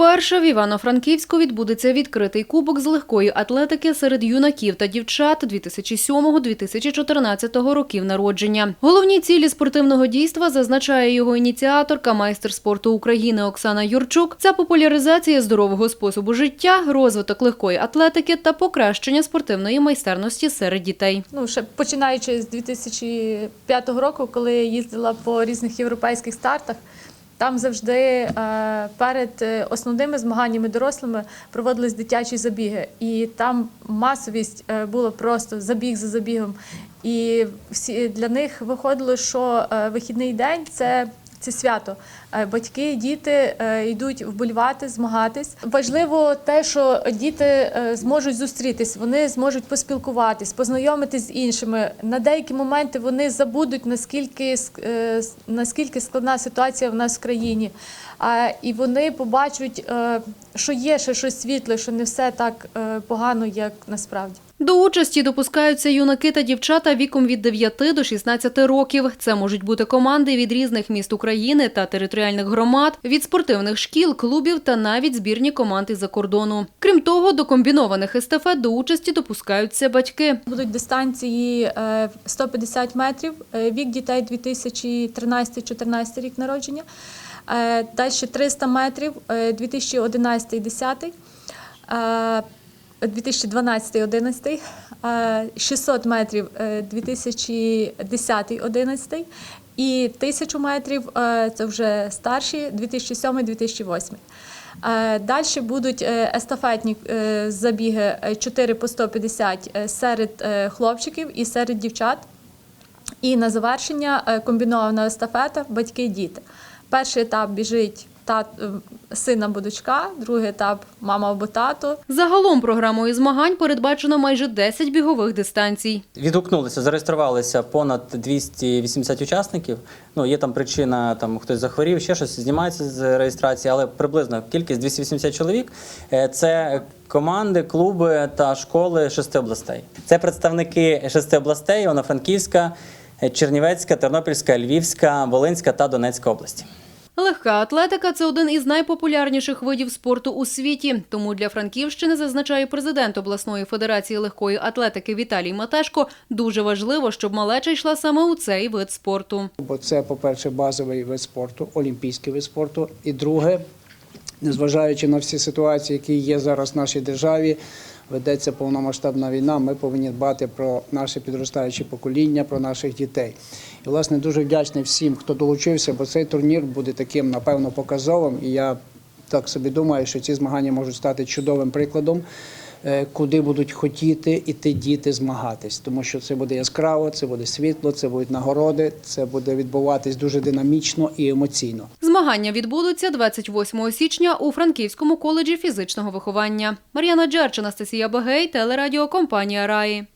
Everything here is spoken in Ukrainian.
Вперше в Івано-Франківську відбудеться відкритий кубок з легкої атлетики серед юнаків та дівчат 2007-2014 років народження. Головні цілі спортивного дійства зазначає його ініціаторка, майстер спорту України Оксана Юрчук. Це популяризація здорового способу життя, розвиток легкої атлетики та покращення спортивної майстерності серед дітей. ну, ще починаючи з 2005 року, коли я їздила по різних європейських стартах, там завжди е, перед е, основними змаганнями дорослими проводились дитячі забіги. І там масовість е, була просто забіг за забігом. І всі для них виходило, що вихідний день це. Це свято. Е, Батьки, діти е, йдуть вболівати, змагатись. Важливо те, що діти е, зможуть зустрітись, вони зможуть поспілкуватись, познайомитись з іншими. На деякі моменти вони забудуть наскільки ск- наскільки складна ситуація в нас в країні. І вони побачать, що є ще щось світле, що не все так погано, як насправді. До участі допускаються юнаки та дівчата віком від 9 до 16 років. Це можуть бути команди від різних міст України та територіальних громад, від спортивних шкіл, клубів та навіть збірні команди за кордону. Крім того, до комбінованих естафет до участі допускаються батьки. Будуть дистанції е, 150 метрів, е, вік дітей 2013-14 рік народження. Е, Далі 300 метрів, е, 2011-10, 2012-11, 600 метрів, е, 2010-11 і 1000 метрів е, це вже старші, 2007-2008. Далі будуть е, естафетні е, забіги е, 4 по 150 е, серед е, хлопчиків і серед дівчат. І на завершення е, комбінована естафета батьки-діти. Перший етап біжить тат, е, син або дочка, другий етап мама або тато. Загалом програмою змагань передбачено майже 10 бігових дистанцій. Відгукнулися, зареєструвалися понад 280 учасників. Ну, є там причина, там хтось захворів, ще щось знімається з реєстрації, але приблизно кількість 280 чоловік. Е, Це команди, клуби та школи шести областей. Це представники шести областей: Івано-Франківська, Чернівецька, Тернопільська, Львівська, Волинська та Донецька області. Легка атлетика це один із найпопулярніших видів спорту у світі. Тому для Франківщини зазначає президент обласної федерації легкої атлетики Віталій Матешко. Дуже важливо, щоб малеча йшла саме у цей вид спорту. Бо це, по-перше, базовий вид спорту, олімпійський вид спорту. І друге, незважаючи на всі ситуації, які є зараз в нашій державі, ведеться повномасштабна війна. Ми повинні дбати про наше підростаюче покоління, про наших дітей. І, власне, дуже вдячний всім, хто долучився, бо цей турнір буде таким, напевно, показовим. І я так собі думаю, що ці змагання можуть стати чудовим прикладом. Е, Куди будуть хотіти іти діти змагатись, тому що це буде яскраво, це буде світло, це будуть нагороди, це буде відбуватись дуже динамічно і емоційно. Змагання відбудуться 28 січня у Франківському коледжі фізичного виховання. Мар'яна Джерч, Анастасія Багей, телерадіокомпанія Раї.